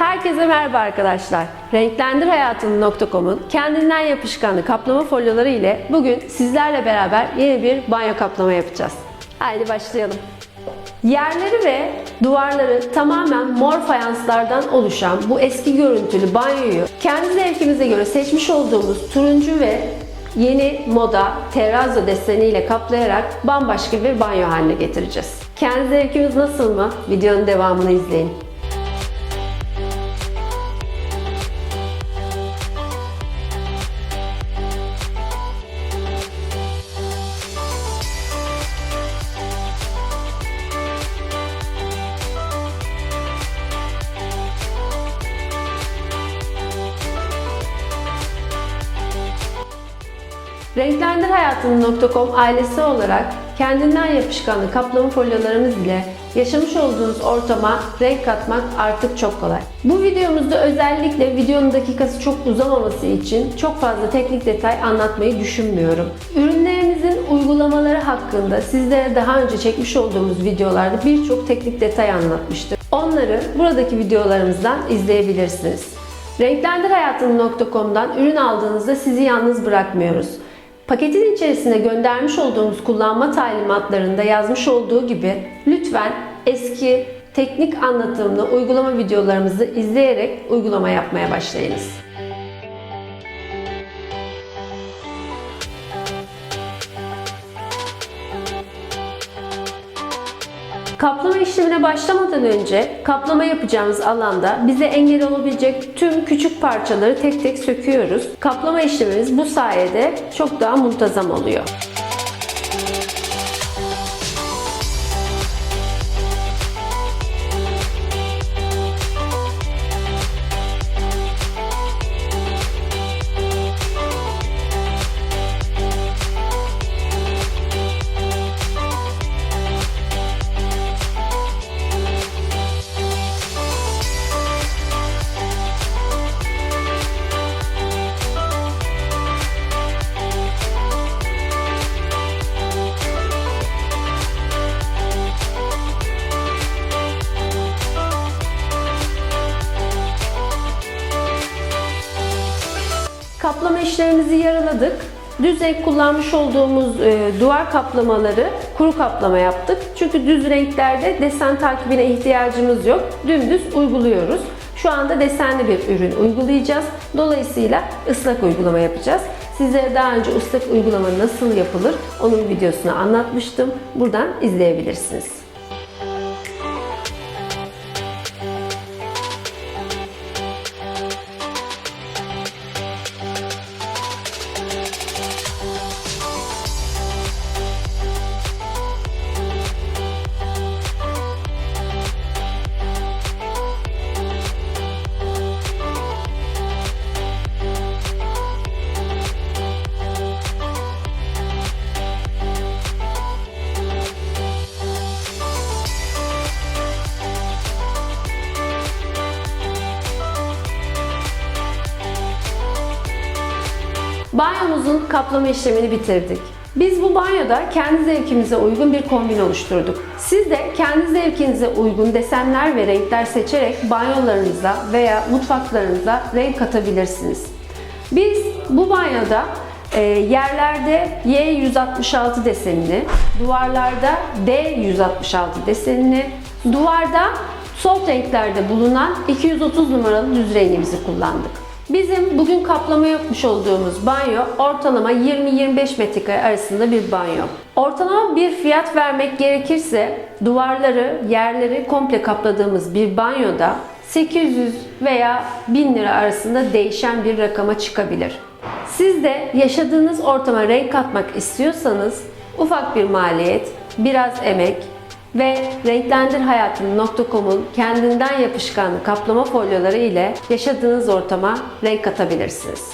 Herkese merhaba arkadaşlar. Renklendirhayatını.com'un kendinden yapışkanlı kaplama folyoları ile bugün sizlerle beraber yeni bir banyo kaplama yapacağız. Haydi başlayalım. Yerleri ve duvarları tamamen mor fayanslardan oluşan bu eski görüntülü banyoyu kendi zevkimize göre seçmiş olduğumuz turuncu ve yeni moda terrazzo deseniyle kaplayarak bambaşka bir banyo haline getireceğiz. Kendi zevkimiz nasıl mı? Videonun devamını izleyin. Renklendirhayatını.com ailesi olarak kendinden yapışkanlı kaplama folyolarımız ile yaşamış olduğunuz ortama renk katmak artık çok kolay. Bu videomuzda özellikle videonun dakikası çok uzamaması için çok fazla teknik detay anlatmayı düşünmüyorum. Ürünlerimizin uygulamaları hakkında sizlere daha önce çekmiş olduğumuz videolarda birçok teknik detay anlatmıştım. Onları buradaki videolarımızdan izleyebilirsiniz. Renklendirhayatını.com'dan ürün aldığınızda sizi yalnız bırakmıyoruz. Paketin içerisine göndermiş olduğumuz kullanma talimatlarında yazmış olduğu gibi lütfen eski teknik anlatımlı uygulama videolarımızı izleyerek uygulama yapmaya başlayınız. Kaplama işlemine başlamadan önce kaplama yapacağımız alanda bize engel olabilecek tüm küçük parçaları tek tek söküyoruz. Kaplama işlemimiz bu sayede çok daha muntazam oluyor. Kaplama işlemimizi yaraladık. Düz renk kullanmış olduğumuz e, duvar kaplamaları kuru kaplama yaptık. Çünkü düz renklerde desen takibine ihtiyacımız yok. Dümdüz uyguluyoruz. Şu anda desenli bir ürün uygulayacağız. Dolayısıyla ıslak uygulama yapacağız. Sizlere daha önce ıslak uygulama nasıl yapılır onun videosunu anlatmıştım. Buradan izleyebilirsiniz. Banyomuzun kaplama işlemini bitirdik. Biz bu banyoda kendi zevkimize uygun bir kombin oluşturduk. Siz de kendi zevkinize uygun desenler ve renkler seçerek banyolarınıza veya mutfaklarınıza renk katabilirsiniz. Biz bu banyoda e, yerlerde Y166 desenini, duvarlarda D166 desenini, duvarda soft renklerde bulunan 230 numaralı düz rengimizi kullandık. Bizim bugün kaplama yapmış olduğumuz banyo ortalama 20-25 metrekare arasında bir banyo. Ortalama bir fiyat vermek gerekirse duvarları, yerleri komple kapladığımız bir banyoda 800 veya 1000 lira arasında değişen bir rakama çıkabilir. Siz de yaşadığınız ortama renk katmak istiyorsanız ufak bir maliyet, biraz emek ve renklendirhayatını.com'un kendinden yapışkan kaplama folyoları ile yaşadığınız ortama renk katabilirsiniz.